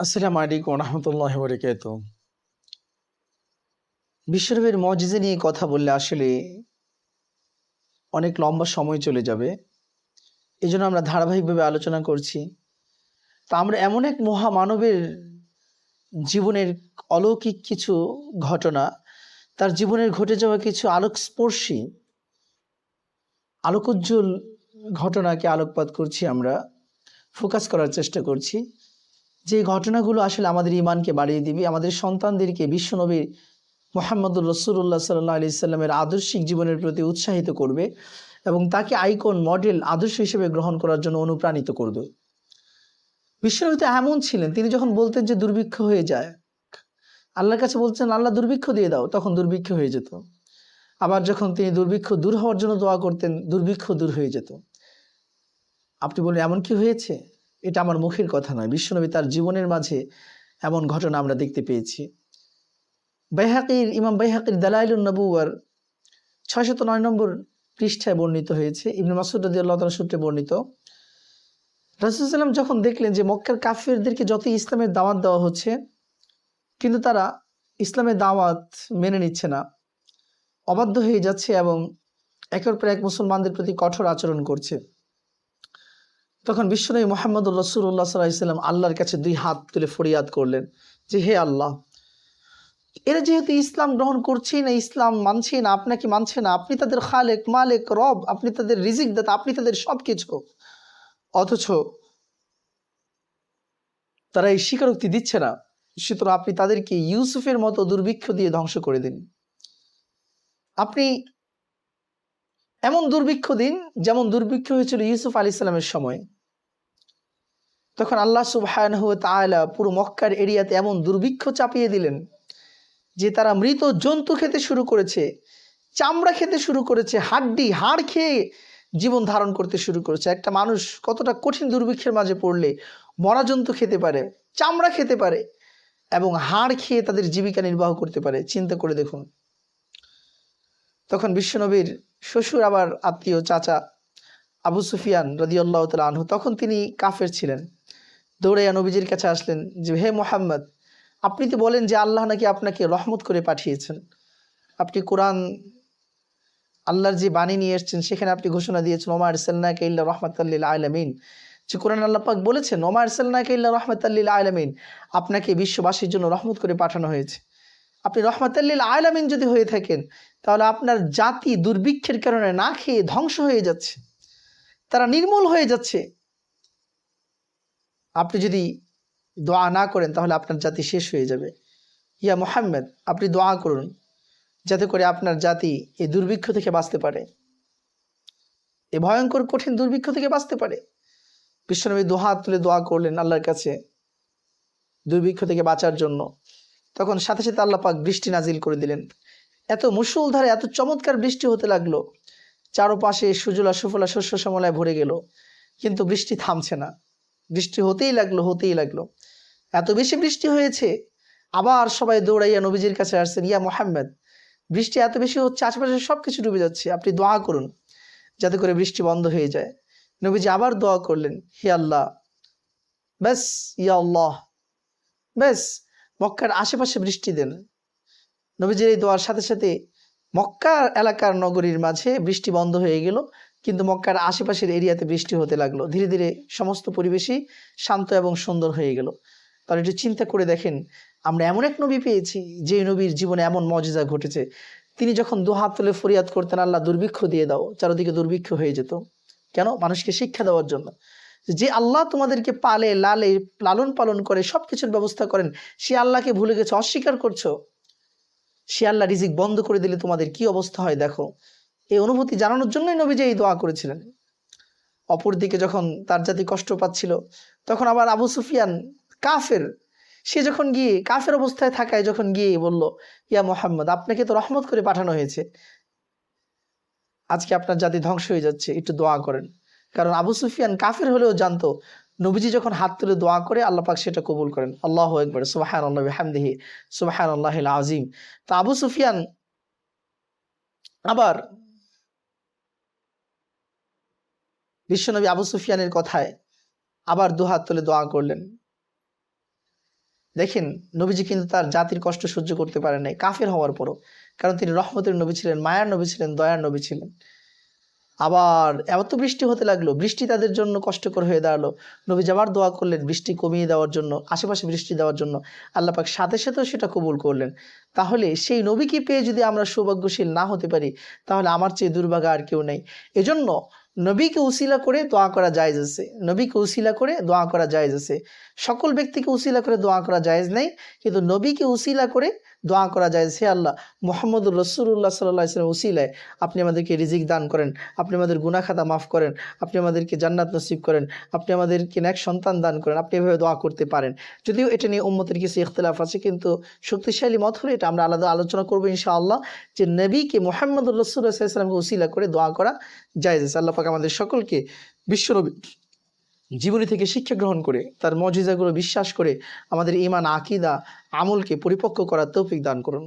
আসসালামু আলাইকুম রহমতুল্লাহ বরকাত বিশ্বনবীর মজিজে নিয়ে কথা বললে আসলে অনেক লম্বা সময় চলে যাবে। এই জন্য আমরা ধারাবাহিকভাবে আলোচনা করছি। তা আমরা এমন এক মহামানবের জীবনের অলৌকিক কিছু ঘটনা, তার জীবনের ঘটে যাওয়া কিছু আলোকস্পর্শী, আলোকোজ্জ্বল ঘটনাকে আলোকপাত করছি আমরা, ফোকাস করার চেষ্টা করছি। যে ঘটনাগুলো আসলে আমাদের ইমানকে বাড়িয়ে দিবে, আমাদের সন্তানদেরকে বিশ্বনবীর মোহাম্মদুর রসুল্লাহ সাল্লাহ আলি সাল্লামের আদর্শিক জীবনের প্রতি উৎসাহিত করবে এবং তাকে আইকন মডেল আদর্শ হিসেবে গ্রহণ করার জন্য অনুপ্রাণিত করবে। বিশ্বনবী তো এমন ছিলেন, তিনি যখন বলতেন যে দুর্ভিক্ষ হয়ে যায়, আল্লাহর কাছে বলছেন, আল্লাহ দুর্ভিক্ষ দিয়ে দাও তখন দুর্ভিক্ষ হয়ে যেত। আবার যখন তিনি দুর্ভিক্ষ দূর হওয়ার জন্য দোয়া করতেন, দুর্ভিক্ষ দূর হয়ে যেত। আপনি বলেন, এমন কি হয়েছে? এটা আমার মুখের কথা নয়। বিশ্বনবী তার জীবনের মাঝে এমন ঘটনা আমরা দেখতে পেয়েছি। বাইহাকির, ইমাম বাইহাকির দালাইলুন নবুয়ার ছয়শত নয় নম্বর পৃষ্ঠায় বর্ণিত হয়েছে। ইবনে মাসুদ সূত্রে বর্ণিত রাসুলসাল্লাম যখন দেখলেন যে মক্কার কাফিরদেরকে যত ইসলামের দাওয়াত দেওয়া হচ্ছে, কিন্তু তারা ইসলামের দাওয়াত মেনে নিচ্ছে না, অবাধ্য হয়ে যাচ্ছে এবং একের পর এক মুসলমানদের প্রতি কঠোর আচরণ করছে। তখন বিশ্বনবী মোহাম্মদ রসুল্লাহ সাল্লাম আল্লাহর কাছে দুই হাত তুলে ফরিয়াদ করলেন যে, হে আল্লাহ, এরা যেহেতু ইসলাম গ্রহণ করছেই না, ইসলাম মানছেই না, আপনাকে মানছে না, আপনি তাদের খালেক, মালেক, রব, আপনি তাদের রিজিক দাতা, আপনি তাদের সব কিছু অথচ তারা এই স্বীকারোক্তি দিচ্ছে না। সুতরাং আপনি তাদেরকে ইউসুফের মতো দুর্ভিক্ষ দিয়ে ধ্বংস করে দিন। আপনি এমন দুর্ভিক্ষ দিন, যেমন দুর্ভিক্ষ হয়েছিল ইউসুফ আলি সাল্লামের সময়। তখন আল্লাহ সুবাহান তালা পুরো মক্কার এরিয়াতে এমন দুর্ভিক্ষ চাপিয়ে দিলেন যে তারা মৃত জন্তু খেতে শুরু করেছে, চামড়া খেতে শুরু করেছে, হাড্ডি, হাড় খেয়ে জীবন ধারণ করতে শুরু করেছে। একটা মানুষ কতটা কঠিন দুর্ভিক্ষের মাঝে পড়লে মরা জন্তু খেতে পারে, চামড়া খেতে পারে এবং হাড় খেয়ে তাদের জীবিকা নির্বাহ করতে পারে। চিন্তা করে দেখুন। তখন বিশ্বনবীর শ্বশুর আবার আত্মীয় চাচা আবু সুফিয়ান রদিউল্লাহ তাল আনহু তখন তিনি কাফের ছিলেন। দৌড়াইয়া নবীজির কাছে আসলেন যে, হে মোহাম্মদ, আপনি তো বলেন যে আল্লাহ নাকি আপনাকে রহমত করে পাঠিয়েছেন। আপনি কোরআন, আল্লাহর যে বাণী নিয়ে এসছেন, সেখানে আপনি ঘোষণা দিয়েছেন ওমার সাল্লাহ ইল্লা রহমতাল্লিল আলমিন। যে কোরআন আল্লাহ পাক বলেছেন ওমার সাল্লাহ ইল্লা রহমতাল্লিল আলমিন। আপনাকে বিশ্ববাসীর জন্য রহমত করে পাঠানো হয়েছে। আপনি রহমতাল্লিল আলামিন যদি হয়ে থাকেন, তাহলে আপনার জাতি দুর্ভিক্ষের কারণে না খেয়ে ধ্বংস হয়ে যাচ্ছে। তারা নির্মূল হয়ে যাচ্ছে। আপনি যদি দোয়া না করেন, তাহলে আপনার জাতি শেষ হয়ে যাবে। ইয়া মোহাম্মদ, আপনি দোয়া করুন, যাতে করে আপনার জাতি এই দুর্ভিক্ষ থেকে বাঁচতে পারে। এই ভয়ঙ্কর, কঠিন দুর্ভিক্ষ থেকে বাঁচতে পারে। বিশ্বনবী দোহাত তুলে দোয়া করলেন আল্লাহর কাছে দুর্ভিক্ষ থেকে বাঁচার জন্য। তখন সাথে সাথে আল্লাহ পাক বৃষ্টি নাজিল করে দিলেন। এত মুসুলধারে এত চমৎকার বৃষ্টি হতে লাগল। চারোপাশে সুজলা সুফলা শস্য সমলায় ভরে গেল। কিন্তু বৃষ্টি থামছে না। বৃষ্টি হতেই লাগল হতেই লাগল। এত বেশি বৃষ্টি হয়েছে, আবার সবাই দৌড়াইয়া নবীজির কাছে আসছেন, ইয়া মোহাম্মদ, বৃষ্টি এত বেশি হচ্ছে, আশেপাশে সব কিছু ডুবে যাচ্ছে, আপনি দোয়া করুন যাতে করে বৃষ্টি বন্ধ হয়ে যায়। নবীজি আবার দোয়া করলেন, হে আল্লাহ, ব্যাস, ইয়া আল্লাহ, ব্যাস, মক্কার আশেপাশে বৃষ্টি দেন। নবীজির এই দোয়ার সাথে সাথে মক্কা এলাকার নগরীর মাঝে বৃষ্টি বন্ধ হয়ে গেল কিন্তু মক্কার আশেপাশের এরিয়াতে বৃষ্টি হতে লাগল। ধীরে ধীরে সমস্ত পরিবেশই শান্ত এবং সুন্দর হয়ে গেল। তাহলে একটু চিন্তা করে দেখেন, আমরা এমন এক নবী পেয়েছি যে নবীর জীবনে এমন মজা ঘটেছে। তিনি যখন দুহাত তুলে ফরিয়াদ করতেন, আল্লাহ দুর্ভিক্ষ দিয়ে দাও, চারদিকে দুর্ভিক্ষ হয়ে যেত। কেন? মানুষকে শিক্ষা দেওয়ার জন্য। যে আল্লাহ তোমাদেরকে পালে, লালে, লালন পালন করে সব কিছুর ব্যবস্থা করেন, সে আল্লাহকে ভুলে গেছে, অস্বীকার করছ। সে আল্লাহ রিজিক বন্ধ করে দিলে তোমাদের কি অবস্থা হয় দেখো। এই অনুভূতি জানানোর জন্যই নবী যে এই দোয়া করেছিলেন। অপরদিকে যখন তার জাতি কষ্ট পাচ্ছিল, তখন আবার আবু সুফিয়ান কাফের, সে যখন গিয়ে কাফের অবস্থায় থাকায় যখন গিয়ে বলল, ইয়া মোহাম্মদ, আপনাকে তো রহমত করে পাঠানো হয়েছে। আজকে আপনার জাতি ধ্বংস হয়ে যাচ্ছে, একটু দোয়া করেন। কারণ আবু সুফিয়ান কাফের হলেও জানতো, নবীজি যখন হাত তুলে দোয়া করে, আল্লাহ পাক সেটা কবুল করেন। আল্লাহ একবার সুবাহান আল্লাহ হামদিহি সুবাহান আল্লাহ আজিম তো আবু সুফিয়ান আবার বিশ্বনবী আবু সুফিয়ানের কথায় আবার দুহাত তুলে দোয়া করলেন। দেখেন, নবীজি কিন্তু তার জাতির কষ্ট সহ্য করতে পারেন নাই, কাফের হওয়ার পরও। কারণ তিনি রহমতের নবী ছিলেন, মায়ার নবী ছিলেন, দয়ার নবী ছিলেন। আবার এত বৃষ্টি হতে লাগল, বৃষ্টি তাদের জন্য কষ্টকর হয়ে দাঁড়াল। নবী আবার দোয়া করলেন, বৃষ্টি কমিয়ে দেওয়ার জন্য, আশেপাশে বৃষ্টি দেওয়ার জন্য। আল্লাহ পাক সাথে সাথেও সেটা কবুল করলেন। তাহলে সেই নবীকে পেয়ে যদি আমরা সৌভাগ্যশীল না হতে পারি, তাহলে আমার চেয়ে দুর্ভাগা আর কেউ নেই। এজন্য নবীকে উসিলা করে দোয়া করা জায়েজ আছে। নবীকে উসিলা করে দোয়া করা জায়েজ আছে। সকল ব্যক্তিকে উসিলা করে দোয়া করা জায়েজ নেই, কিন্তু নবীকে উসিলা করে দোয়া করা যায় সে আল্লাহ। মোহাম্মদুর রসুল্লাহ সাল্লাহ ইসলাম উসিলায় আপনি আমাদেরকে রিজিক দান করেন, আপনি আমাদের গুনাখাতা মাফ করেন, আপনি আমাদেরকে জান্নাত নসিব করেন, আপনি আমাদেরকে ন্যাক সন্তান দান করেন, আপনি এভাবে দোয়া করতে পারেন। যদিও এটা নিয়ে উম্মতের কিছু ইখতলাফ আছে, কিন্তু শক্তিশালী মত হলে এটা আমরা আলাদা আলোচনা করব ইনশাআল্লাহ, যে নবীকে মোহাম্মদুর রসুল্লাহ ইসলামকে উসিলা করে দোয়া করা যায় আল্লাহ পাক আমাদের সকলকে বিশ্বনবী জীবনী থেকে শিক্ষা গ্রহণ করে, তার মজিজাগুলো বিশ্বাস করে আমাদের ইমান আকিদা, আমলকে পরিপক্ক করার তৌফিক দান করুন।